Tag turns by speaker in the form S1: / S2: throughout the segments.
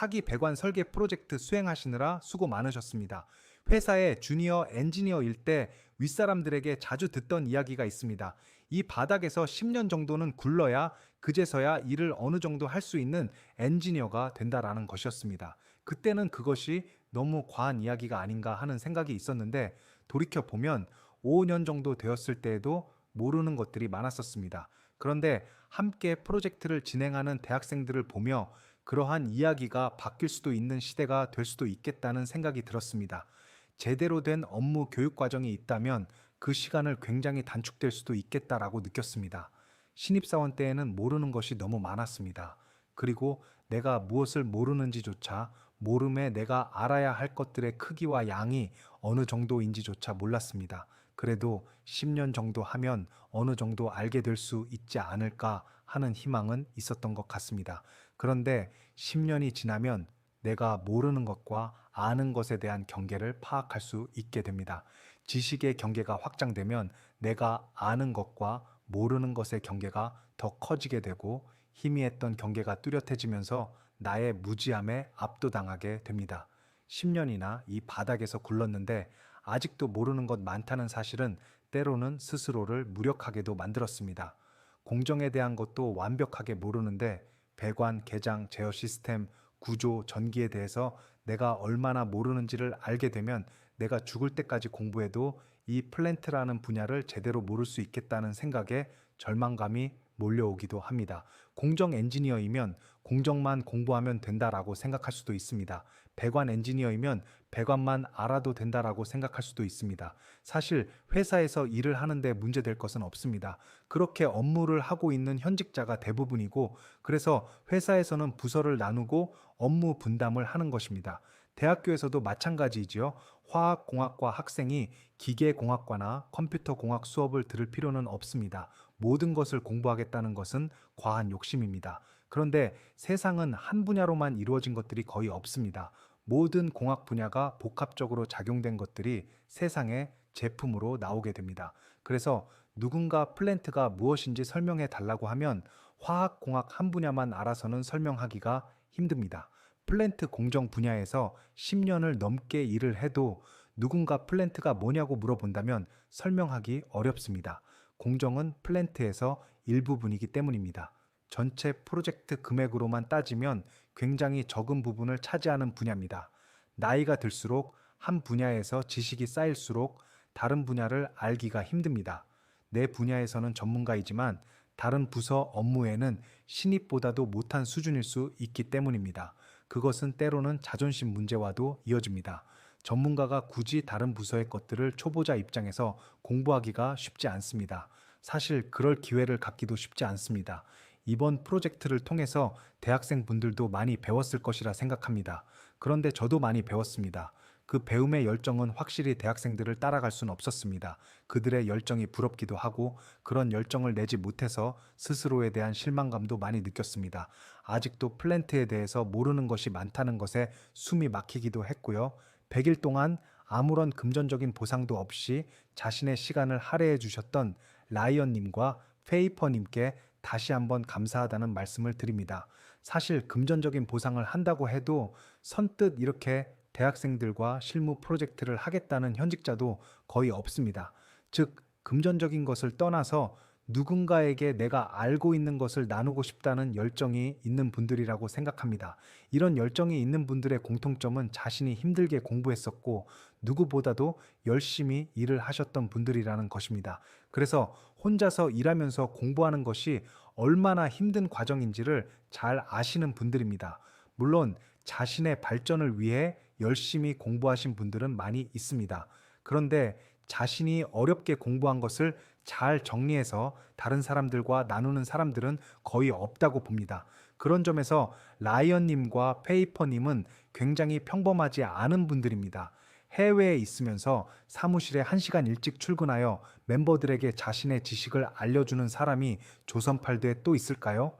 S1: 사기 배관 설계 프로젝트 수행하시느라 수고 많으셨습니다. 회사의 주니어 엔지니어일 때 윗사람들에게 자주 듣던 이야기가 있습니다. 이 바닥에서 10년 정도는 굴러야 그제서야 일을 어느 정도 할 수 있는 엔지니어가 된다라는 것이었습니다. 그때는 그것이 너무 과한 이야기가 아닌가 하는 생각이 있었는데 돌이켜 보면 5년 정도 되었을 때에도 모르는 것들이 많았었습니다. 그런데 함께 프로젝트를 진행하는 대학생들을 보며 그러한 이야기가 바뀔 수도 있는 시대가 될 수도 있겠다는 생각이 들었습니다. 제대로 된 업무 교육 과정이 있다면 그 시간을 굉장히 단축될 수도 있겠다라고 느꼈습니다. 신입사원 때에는 모르는 것이 너무 많았습니다. 그리고 내가 무엇을 모르는지조차 모름에 내가 알아야 할 것들의 크기와 양이 어느 정도인지조차 몰랐습니다. 그래도 10년 정도 하면 어느 정도 알게 될 수 있지 않을까 하는 희망은 있었던 것 같습니다. 그런데 10년이 지나면 내가 모르는 것과 아는 것에 대한 경계를 파악할 수 있게 됩니다. 지식의 경계가 확장되면 내가 아는 것과 모르는 것의 경계가 더 커지게 되고 희미했던 경계가 뚜렷해지면서 나의 무지함에 압도당하게 됩니다. 10년이나 이 바닥에서 굴렀는데 아직도 모르는 것 많다는 사실은 때로는 스스로를 무력하게도 만들었습니다. 공정에 대한 것도 완벽하게 모르는데 배관, 개장, 제어 시스템, 구조, 전기에 대해서 내가 얼마나 모르는지를 알게 되면 내가 죽을 때까지 공부해도 이 플랜트라는 분야를 제대로 모를 수 있겠다는 생각에 절망감이 몰려오기도 합니다. 공정 엔지니어이면 공정만 공부하면 된다라고 생각할 수도 있습니다. 배관 엔지니어이면 배관만 알아도 된다라고 생각할 수도 있습니다. 사실 회사에서 일을 하는데 문제될 것은 없습니다. 그렇게 업무를 하고 있는 현직자가 대부분이고 그래서 회사에서는 부서를 나누고 업무 분담을 하는 것입니다. 대학교에서도 마찬가지이지요. 화학공학과 학생이 기계공학과나 컴퓨터공학 수업을 들을 필요는 없습니다. 모든 것을 공부하겠다는 것은 과한 욕심입니다. 그런데 세상은 한 분야로만 이루어진 것들이 거의 없습니다. 모든 공학 분야가 복합적으로 작용된 것들이 세상에 제품으로 나오게 됩니다. 그래서 누군가 플랜트가 무엇인지 설명해 달라고 하면 화학공학 한 분야만 알아서는 설명하기가 힘듭니다. 플랜트 공정 분야에서 10년을 넘게 일을 해도 누군가 플랜트가 뭐냐고 물어본다면 설명하기 어렵습니다. 공정은 플랜트에서 일부분이기 때문입니다. 전체 프로젝트 금액으로만 따지면 굉장히 적은 부분을 차지하는 분야입니다. 나이가 들수록 한 분야에서 지식이 쌓일수록 다른 분야를 알기가 힘듭니다. 내 분야에서는 전문가이지만 다른 부서 업무에는 신입보다도 못한 수준일 수 있기 때문입니다. 그것은 때로는 자존심 문제와도 이어집니다. 전문가가 굳이 다른 부서의 것들을 초보자 입장에서 공부하기가 쉽지 않습니다. 사실 그럴 기회를 갖기도 쉽지 않습니다. 이번 프로젝트를 통해서 대학생 분들도 많이 배웠을 것이라 생각합니다. 그런데 저도 많이 배웠습니다. 그 배움의 열정은 확실히 대학생들을 따라갈 수는 없었습니다. 그들의 열정이 부럽기도 하고 그런 열정을 내지 못해서 스스로에 대한 실망감도 많이 느꼈습니다. 아직도 플랜트에 대해서 모르는 것이 많다는 것에 숨이 막히기도 했고요. 100일 동안 아무런 금전적인 보상도 없이 자신의 시간을 할애해 주셨던 라이언님과 페이퍼님께 다시 한번 감사하다는 말씀을 드립니다. 사실 금전적인 보상을 한다고 해도 선뜻 이렇게 대학생들과 실무 프로젝트를 하겠다는 현직자도 거의 없습니다. 즉, 금전적인 것을 떠나서 누군가에게 내가 알고 있는 것을 나누고 싶다는 열정이 있는 분들이라고 생각합니다. 이런 열정이 있는 분들의 공통점은 자신이 힘들게 공부했었고 누구보다도 열심히 일을 하셨던 분들이라는 것입니다. 그래서 혼자서 일하면서 공부하는 것이 얼마나 힘든 과정인지를 잘 아시는 분들입니다. 물론 자신의 발전을 위해 열심히 공부하신 분들은 많이 있습니다. 그런데 자신이 어렵게 공부한 것을 잘 정리해서 다른 사람들과 나누는 사람들은 거의 없다고 봅니다. 그런 점에서 라이언님과 페이퍼님은 굉장히 평범하지 않은 분들입니다. 해외에 있으면서 사무실에 1시간 일찍 출근하여 멤버들에게 자신의 지식을 알려주는 사람이 조선팔도에 또 있을까요?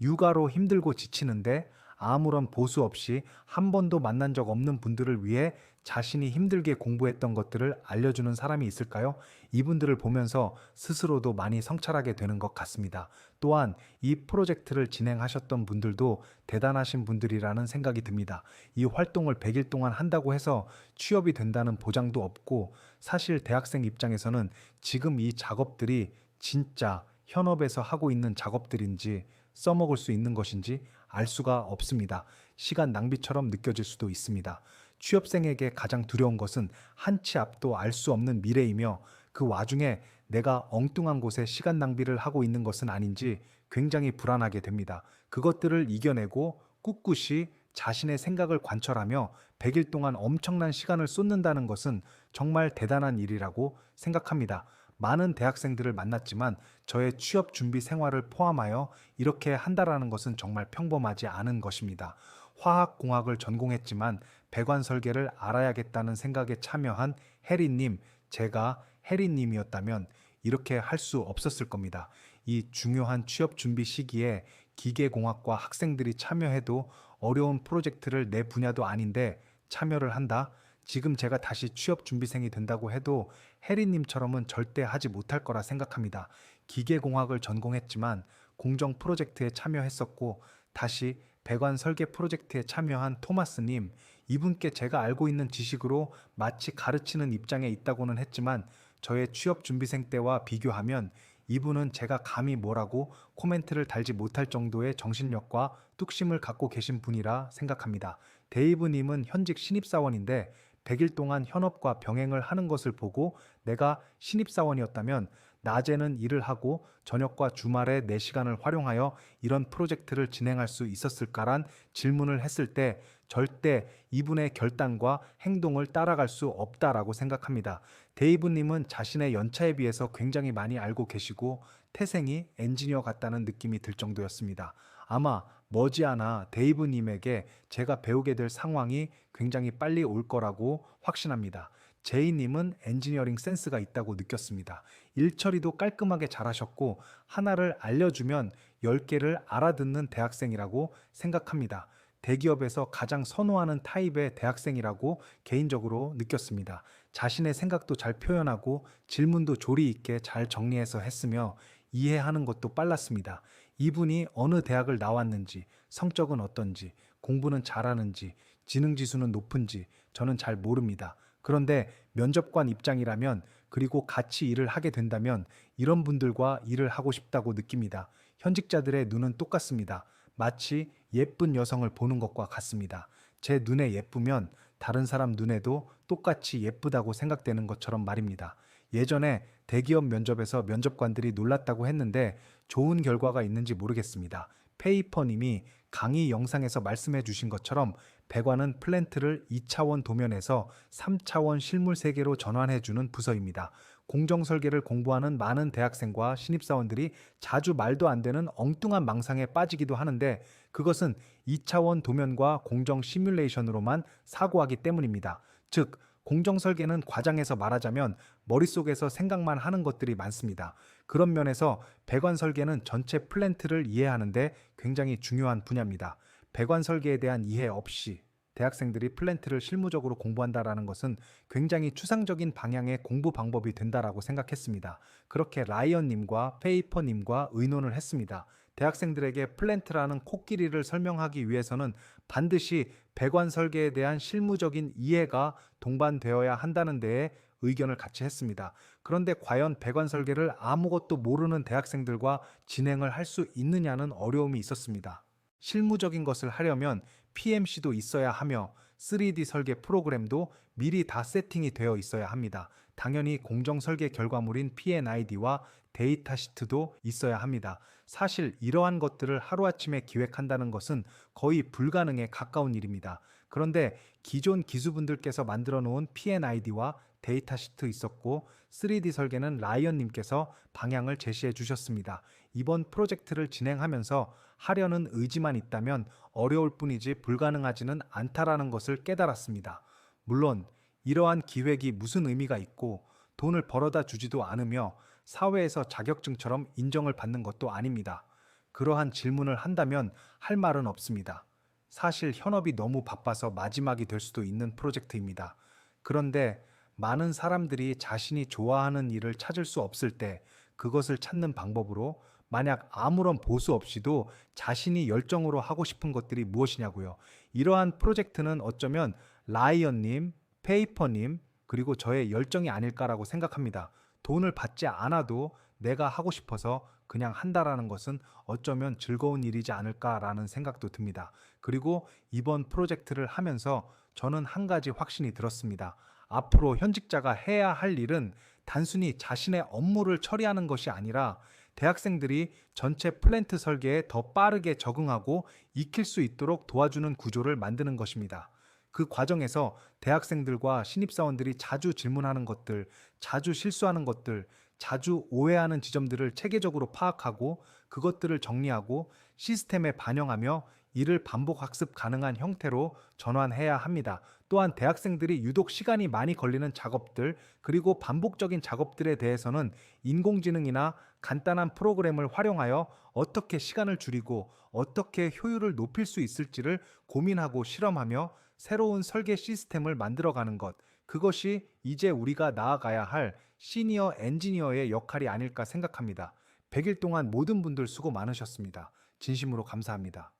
S1: 육아로 힘들고 지치는데 아무런 보수 없이 한 번도 만난 적 없는 분들을 위해 자신이 힘들게 공부했던 것들을 알려주는 사람이 있을까요? 이분들을 보면서 스스로도 많이 성찰하게 되는 것 같습니다. 또한 이 프로젝트를 진행하셨던 분들도 대단하신 분들이라는 생각이 듭니다. 이 활동을 100일 동안 한다고 해서 취업이 된다는 보장도 없고 사실 대학생 입장에서는 지금 이 작업들이 진짜 현업에서 하고 있는 작업들인지 써먹을 수 있는 것인지 알 수가 없습니다. 시간 낭비처럼 느껴질 수도 있습니다. 취업생에게 가장 두려운 것은 한치 앞도 알 수 없는 미래이며 그 와중에 내가 엉뚱한 곳에 시간 낭비를 하고 있는 것은 아닌지 굉장히 불안하게 됩니다. 그것들을 이겨내고 꿋꿋이 자신의 생각을 관철하며 100일 동안 엄청난 시간을 쏟는다는 것은 정말 대단한 일이라고 생각합니다. 많은 대학생들을 만났지만 저의 취업 준비 생활을 포함하여 이렇게 한다라는 것은 정말 평범하지 않은 것입니다. 화학공학을 전공했지만 배관 설계를 알아야겠다는 생각에 참여한 혜리님, 제가 혜리님이었다면 이렇게 할 수 없었을 겁니다. 이 중요한 취업 준비 시기에 기계공학과 학생들이 참여해도 어려운 프로젝트를 내 분야도 아닌데 참여를 한다? 지금 제가 다시 취업 준비생이 된다고 해도 혜리님처럼은 절대 하지 못할 거라 생각합니다. 기계공학을 전공했지만 공정 프로젝트에 참여했었고 다시 배관 설계 프로젝트에 참여한 토마스님, 이분께 제가 알고 있는 지식으로 마치 가르치는 입장에 있다고는 했지만 저의 취업 준비생 때와 비교하면 이분은 제가 감히 뭐라고 코멘트를 달지 못할 정도의 정신력과 뚝심을 갖고 계신 분이라 생각합니다. 데이브님은 현직 신입사원인데 100일 동안 현업과 병행을 하는 것을 보고 내가 신입사원이었다면 낮에는 일을 하고 저녁과 주말에 내 시간을 활용하여 이런 프로젝트를 진행할 수 있었을까란 질문을 했을 때 절대 이분의 결단과 행동을 따라갈 수 없다라고 생각합니다. 데이브님은 자신의 연차에 비해서 굉장히 많이 알고 계시고 태생이 엔지니어 같다는 느낌이 들 정도였습니다. 아마 머지않아 데이브님에게 제가 배우게 될 상황이 굉장히 빨리 올 거라고 확신합니다. 제이님은 엔지니어링 센스가 있다고 느꼈습니다. 일 처리도 깔끔하게 잘하셨고 하나를 알려주면 10개를 알아듣는 대학생이라고 생각합니다. 대기업에서 가장 선호하는 타입의 대학생이라고 개인적으로 느꼈습니다. 자신의 생각도 잘 표현하고 질문도 조리 있게 잘 정리해서 했으며 이해하는 것도 빨랐습니다. 이분이 어느 대학을 나왔는지, 성적은 어떤지, 공부는 잘하는지, 지능 지수는 높은지 저는 잘 모릅니다. 그런데 면접관 입장이라면 그리고 같이 일을 하게 된다면 이런 분들과 일을 하고 싶다고 느낍니다. 현직자들의 눈은 똑같습니다. 마치 예쁜 여성을 보는 것과 같습니다. 제 눈에 예쁘면 다른 사람 눈에도 똑같이 예쁘다고 생각되는 것처럼 말입니다. 예전에 대기업 면접에서 면접관들이 놀랐다고 했는데 좋은 결과가 있는지 모르겠습니다. 페이퍼님이 강의 영상에서 말씀해 주신 것처럼 배관은 플랜트를 2차원 도면에서 3차원 실물 세계로 전환해 주는 부서입니다. 공정 설계를 공부하는 많은 대학생과 신입사원들이 자주 말도 안 되는 엉뚱한 망상에 빠지기도 하는데 그것은 2차원 도면과 공정 시뮬레이션으로만 사고하기 때문입니다. 즉, 공정 설계는 과장해서 말하자면 머릿속에서 생각만 하는 것들이 많습니다. 그런 면에서 배관 설계는 전체 플랜트를 이해하는데 굉장히 중요한 분야입니다. 배관 설계에 대한 이해 없이 대학생들이 플랜트를 실무적으로 공부한다라는 것은 굉장히 추상적인 방향의 공부 방법이 된다라고 생각했습니다. 그렇게 라이언님과 페이퍼님과 의논을 했습니다. 대학생들에게 플랜트라는 코끼리를 설명하기 위해서는 반드시 배관 설계에 대한 실무적인 이해가 동반되어야 한다는 데에 의견을 같이 했습니다. 그런데 과연 배관 설계를 아무것도 모르는 대학생들과 진행을 할 수 있느냐는 어려움이 있었습니다. 실무적인 것을 하려면 PMC도 있어야 하며 3D 설계 프로그램도 미리 다 세팅이 되어 있어야 합니다. 당연히 공정 설계 결과물인 P&ID와 데이터 시트도 있어야 합니다. 사실 이러한 것들을 하루아침에 기획한다는 것은 거의 불가능에 가까운 일입니다. 그런데 기존 기수분들께서 만들어 놓은 P&ID와 데이터 시트 있었고 3D 설계는 라이언님께서 방향을 제시해 주셨습니다. 이번 프로젝트를 진행하면서 하려는 의지만 있다면 어려울 뿐이지 불가능하지는 않다라는 것을 깨달았습니다. 물론 이러한 기획이 무슨 의미가 있고 돈을 벌어다 주지도 않으며 사회에서 자격증처럼 인정을 받는 것도 아닙니다. 그러한 질문을 한다면 할 말은 없습니다. 사실 현업이 너무 바빠서 마지막이 될 수도 있는 프로젝트입니다. 그런데 많은 사람들이 자신이 좋아하는 일을 찾을 수 없을 때 그것을 찾는 방법으로 만약 아무런 보수 없이도 자신이 열정으로 하고 싶은 것들이 무엇이냐고요. 이러한 프로젝트는 어쩌면 라이언님, 페이퍼님, 그리고 저의 열정이 아닐까라고 생각합니다. 돈을 받지 않아도 내가 하고 싶어서 그냥 한다라는 것은 어쩌면 즐거운 일이지 않을까라는 생각도 듭니다. 그리고 이번 프로젝트를 하면서 저는 한 가지 확신이 들었습니다. 앞으로 현직자가 해야 할 일은 단순히 자신의 업무를 처리하는 것이 아니라 대학생들이 전체 플랜트 설계에 더 빠르게 적응하고 익힐 수 있도록 도와주는 구조를 만드는 것입니다. 그 과정에서 대학생들과 신입사원들이 자주 질문하는 것들, 자주 실수하는 것들, 자주 오해하는 지점들을 체계적으로 파악하고 그것들을 정리하고 시스템에 반영하며 이를 반복 학습 가능한 형태로 전환해야 합니다. 또한 대학생들이 유독 시간이 많이 걸리는 작업들 그리고 반복적인 작업들에 대해서는 인공지능이나 간단한 프로그램을 활용하여 어떻게 시간을 줄이고 어떻게 효율을 높일 수 있을지를 고민하고 실험하며 새로운 설계 시스템을 만들어가는 것 그것이 이제 우리가 나아가야 할 시니어 엔지니어의 역할이 아닐까 생각합니다. 100일 동안 모든 분들 수고 많으셨습니다. 진심으로 감사합니다.